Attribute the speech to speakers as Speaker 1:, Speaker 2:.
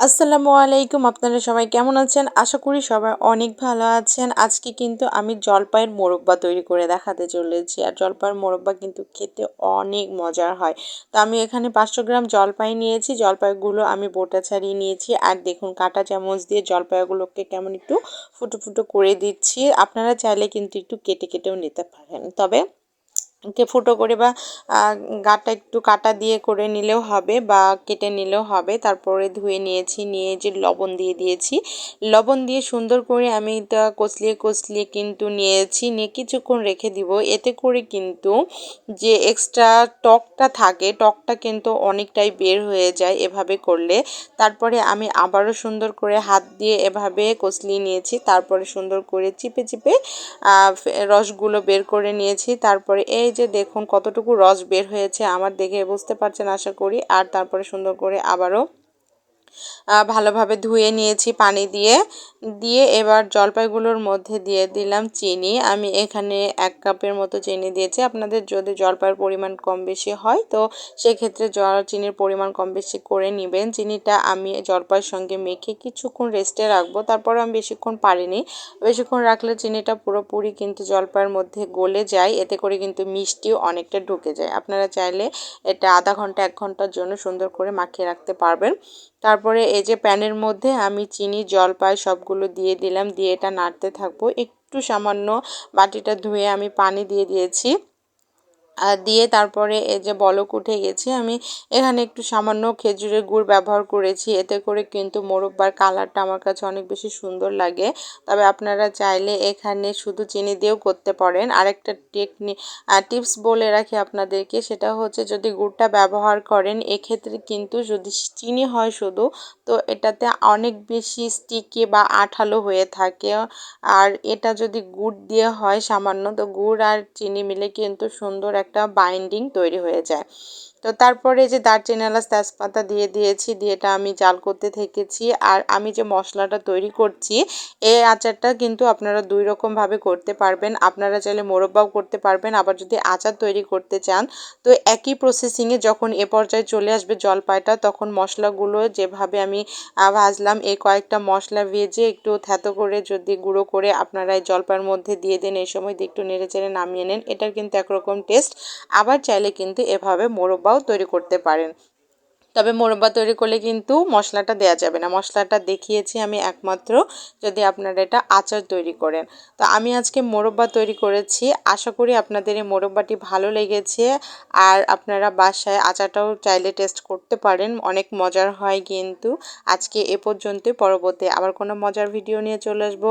Speaker 1: আসসালামু আলাইকুম, আপনারা সবাই কেমন আছেন? আশা করি সবাই অনেক ভালো আছেন। আজকে কিন্তু আমি জলপাইয়ের মোরব্বা তৈরি করে দেখাতে চলেছি। আর জলপাইয়ের মোরব্বা কিন্তু খেতে অনেক মজার হয়। তো আমি এখানে পাঁচশো গ্রাম জলপাই নিয়েছি। জলপাইগুলো আমি বোটা ছাড়িয়ে নিয়েছি। আর দেখুন, কাঁটা চামচ দিয়ে জলপাইগুলোকে কেমন একটু ফুটো ফুটো করে দিচ্ছি। আপনারা চাইলে কিন্তু একটু কেটে কেটেও নিতে পারেন। তবে কে ফুটো করে বা গাটা একটু কাটা দিয়ে করে নিলেও হবে বা কেটে নিলেও হবে। তারপরে ধুয়ে নিয়েছি, নিয়ে যে লবণ দিয়ে দিয়েছি। লবণ দিয়ে সুন্দর করে আমি এটা কষলিয়ে কষলিয়ে কিন্তু নিয়েছি। নিয়ে কিছুক্ষণ রেখে দিব। এতে করে কিন্তু যে এক্সট্রা টকটা থাকে, টকটা কিন্তু অনেকটাই বের হয়ে যায় এভাবে করলে। তারপরে আমি আবারও সুন্দর করে হাত দিয়ে এভাবে কষলিয়ে নিয়েছি। তারপরে সুন্দর করে চিপে চিপে রসগুলো বের করে নিয়েছি। তারপরে এই যে দেখুন কতটুকু রস বের হয়েছে, আমার দেখে বুঝতে পারছেন আশা করি। আর তারপরে সুন্দর করে আবারও ভালোভাবে ধুয়ে নিয়েছি পানি দিয়ে। দিয়ে এবার জলপাইগুলোর মধ্যে দিয়ে দিলাম চিনি। আমি এখানে এক কাপের মতো চিনি দিয়েছি। আপনাদের যদি জলপাইয়ের পরিমাণ কম বেশি হয়, তো সেক্ষেত্রে জল, চিনির পরিমাণ কম বেশি করে নেবেন। চিনিটা আমি জলপাইয়ের সঙ্গে মেখে কিছুক্ষণ রেস্টে রাখব। তারপরে আমি বেশিক্ষণ পারিনি। বেশিক্ষণ রাখলে চিনিটা পুরোপুরি কিন্তু জলপাইয়ের মধ্যে গলে যায়। এতে করে কিন্তু মিষ্টিও অনেকটা ঢুকে যায়। আপনারা চাইলে এটা আধা ঘণ্টা, এক ঘণ্টার জন্য সুন্দর করে মাখিয়ে রাখতে পারবেন। তারপরে এই যে প্যানের মধ্যে আমি চিনি জলপাই সবগুলো দিয়ে দিলাম, দিয়ে এটা নাড়তে থাকব। একটু সামান্য বাটিটা ধুয়ে আমি পানি দিয়ে দিয়েছি। দিয়ে তারপরে এই যে বলক উঠে গেছে, আমি এখানে একটু সামান্য খেজুরের গুড় ব্যবহার করেছি। এতে করে কিন্তু মোরব্বার কালারটা আমার কাছে অনেক বেশি সুন্দর লাগে। তবে আপনারা চাইলে এখানে শুধু চিনি দিয়েও করতে পারেন। আরেকটা টেকনি টিপস বলে রাখি আপনাদেরকে, সেটা হচ্ছে যদি গুড়টা ব্যবহার করেন, এক্ষেত্রে কিন্তু যদি চিনি হয় শুধু, তো এটাতে অনেক বেশি স্টিকি বা আঠালো হয়ে থাকে। আর এটা যদি গুড় দিয়ে হয় সামান্য, তো গুড় আর চিনি মিলে কিন্তু সুন্দর এক একটা বাইন্ডিং তৈরি হয়ে যায়। তো তারপরে যে দারচিনি এলাচ তেজপাতা দিয়ে দিয়েছি, দিয়ে এটা আমি জাল করতে থেকেছি। আর আমি যে মশলাটা তৈরি করছি, এই আচারটা কিন্তু আপনারা দুই রকমভাবে করতে পারবেন। আপনারা চাইলে মোরব্বাও করতে পারবেন, আবার যদি আচার তৈরি করতে চান, তো একই প্রসেসিংয়ে যখন এ পর্যায়ে চলে আসবে জলপাইটা, তখন মশলাগুলো যেভাবে আমি ভাজলাম, এই কয়েকটা মশলা ভেজে একটু থ্যাতো করে যদি গুঁড়ো করে আপনারা এই জলপাইয়ের মধ্যে দিয়ে দেন, এই সময় একটু নেড়ে চেড়ে নামিয়ে নেন, এটার কিন্তু একরকম টেস্ট আবার চাইলে কিন্তু এভাবে মোরব্বাও তৈরি করতে পারেন। তবে মোরব্বা তৈরি করলে কিন্তু মশলাটা দেওয়া যাবে না। মশলাটা দেখিয়েছি আমি একমাত্র যদি আপনারা এটা আচার তৈরি করেন। তো আমি আজকে মোরব্বা তৈরি করেছি। আশা করি আপনাদের এই মোরব্বাটি ভালো লেগেছে। আর আপনারা বাসায় আচারটাও চাইলে টেস্ট করতে পারেন। অনেক মজার হয় কিন্তু। আজকে এ পর্যন্তই। পরবর্তী আবার কোনো মজার ভিডিও নিয়ে চলে আসব।